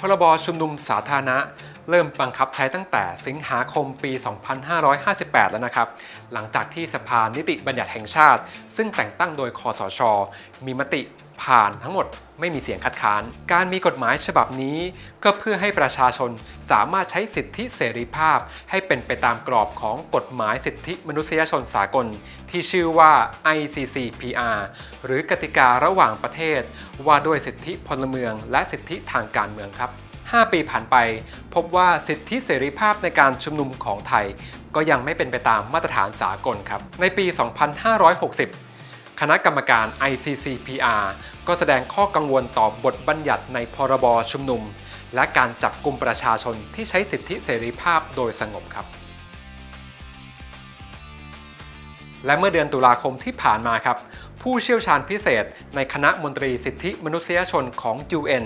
พรบชุมนุมสาธารณะ เริ่มบังคับใช้ตั้งแต่สิงหาคมปี 2558 แล้วนะครับ หลังจากที่สภานิติบัญญัติแห่งชาติ ซึ่งแต่งตั้งโดยคอสช มีมติ ผ่านทั้งหมดไม่มีเสียงคัดค้าน การมีกฎหมายฉบับนี้ ก็เพื่อให้ประชาชนสามารถใช้สิทธิเสรีภาพ ให้เป็นไปตามกรอบของกฎหมายสิทธิมนุษยชนสากล ที่ชื่อว่า ICCPR หรือกติการะหว่างประเทศ ว่าด้วยสิทธิพลเมือง และสิทธิทางการเมืองครับ 5 ปีผ่านไป พบว่าสิทธิเสรีภาพในการชุมนุมของไทย ก็ยังไม่เป็นไปตามมาตรฐานสากลครับ ในปี 2560 คณะกรรมการ ICCPR ก็แสดงข้อกังวลต่อบทบัญญัติในพรบชุมนุม และการจับกลุ่มประชาชนที่ใช้สิทธิเสรีภาพโดยสงบครับ และเมื่อเดือนตุลาคมที่ผ่านมาครับผู้เชี่ยวชาญพิเศษในคณะมนตรีสิทธิมนุษยชนของ UN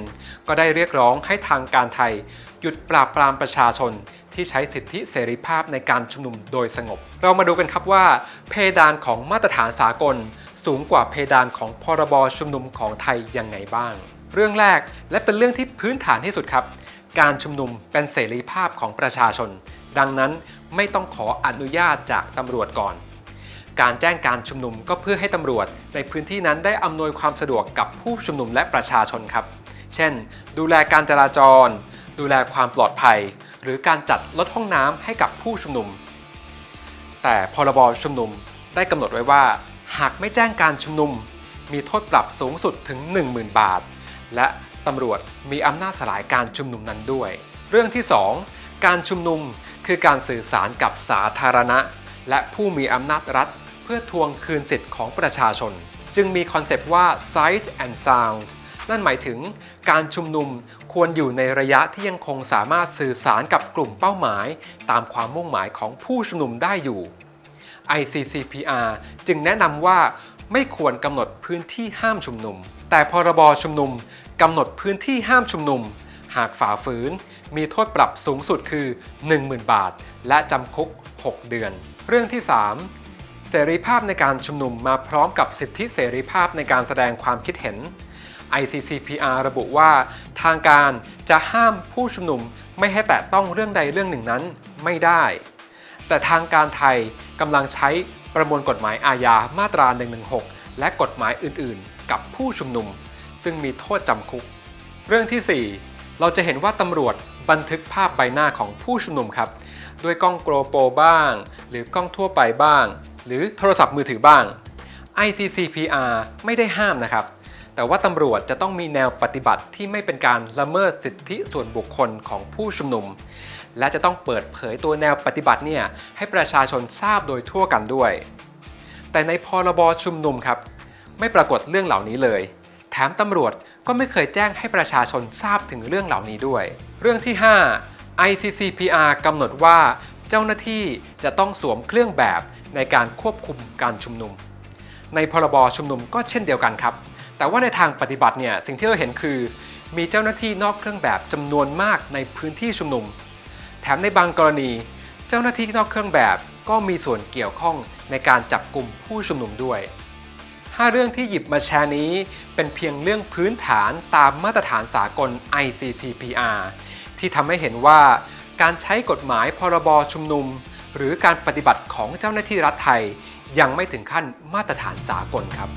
ก็ได้เรียกร้องให้ทางการไทย หยุดปราบปรามประชาชนที่ใช้สิทธิเสรีภาพในการชุมนุมโดยสงบ เรามาดูกันครับว่า เพดานของมาตรฐานสากล สูงกว่าเพดานของพรบชุมนุมของไทยยังไงบ้าง เรื่องแรกและเป็นเรื่องที่พื้นฐานที่สุดครับ การชุมนุมเป็นเสรีภาพของประชาชน ดังนั้นไม่ต้องขออนุญาตจากตำรวจก่อน การแจ้งการชุมนุมก็เพื่อให้ตำรวจ ในพื้นที่นั้นได้อำนวยความสะดวกกับผู้ชุมนุมและประชาชนครับ เช่น ดูแลการจราจร ดูแลความปลอดภัย หรือการจัดรถห้องน้ำให้กับผู้ชุมนุม แต่พรบชุมนุมได้กำหนดไว้ว่า หากไม่แจ้งการชุมนุม มีโทษปรับสูงสุดถึง 10,000 บาท และตำรวจมีอำนาจสลายการชุมนุมนั้นด้วย เรื่องที่ 2 การชุมนุมคือการสื่อสารกับสาธารณะ และผู้มีอำนาจรัฐ เพื่อทวงคืนสิทธิ์ของประชาชน จึงมีคอนเซปต์ว่า sight and sound นั่นหมายถึงการชุมนุมควรอยู่ในระยะที่ยังคงสามารถสื่อสารกับกลุ่มเป้าหมาย ตามความมุ่งหมายของผู้ชุมนุมได้อยู่ ICCPR จึงแนะนำว่าไม่ควรกำหนดพื้นที่ห้ามชุมนุม แต่พรบชุมนุมกำหนดพื้นที่ห้ามชุมนุม หากฝ่าฝืน มีโทษปรับสูงสุดคือ 10,000 บาท และจำคุก 6 เดือน เรื่องที่ 3 เสรีภาพในการชุมนุมมาพร้อมกับสิทธิเสรีภาพในการแสดงความคิดเห็น ICCPR ระบุว่า ทางการจะห้ามผู้ชุมนุมไม่ให้แตะต้องเรื่องใดเรื่องหนึ่งนั้นไม่ได้ แต่ทางการไทยกำลังใช้ประมวลกฎหมายอาญามาตรา 116 และกฎหมายอื่นๆ กับผู้ชุมนุม ซึ่งมีโทษจำคุก เรื่องที่ 4 เราจะเห็นว่าตำรวจบันทึกภาพใบหน้าของผู้ชุมนุมครับ ด้วยกล้องโกลโปบ้าง หรือกล้องทั่วไปบ้าง หรือโทรศัพท์มือถือบ้าง ICCPR ไม่ได้ห้ามนะครับ แต่ว่าตำรวจจะต้องมีแนวปฏิบัติที่ไม่เป็นการละเมิดสิทธิส่วนบุคคลของผู้ชุมนุม และจะต้องเปิดเผยตัวแนวปฏิบัติเนี่ยให้ประชาชนทราบโดยทั่วกันด้วย แต่ในพรบชุมนุมครับ ไม่ปรากฏเรื่องเหล่านี้เลย แถมตำรวจก็ไม่เคยแจ้งให้ประชาชนทราบถึงเรื่องเหล่านี้ด้วย เรื่องที่ 5 ICCPR กำหนดว่าเจ้าหน้าที่จะต้องสวมเครื่องแบบในการควบคุมการชุมนุม ในพรบชุมนุมก็เช่นเดียวกันครับ แต่ว่าในทางปฏิบัติเนี่ยสิ่งที่เราเห็นคือ มีเจ้าหน้าที่นอกเครื่องแบบจำนวนมากในพื้นที่ชุมนุม แถมในบางกรณี เจ้าหน้าที่นอกเครื่องแบบก็มีส่วนเกี่ยวข้องในการจับกลุ่มผู้ชุมนุมด้วย 5 เรื่องที่หยิบมาแชร์นี้ เป็นเพียงเรื่องพื้นฐานตามมาตรฐานสากล ICCPR ที่ทำให้เห็นว่าการใช้กฎหมายพรบชุมนุม หรือการปฏิบัติของเจ้าหน้าที่รัฐไทย ยังไม่ถึงขั้นมาตรฐานสากลครับ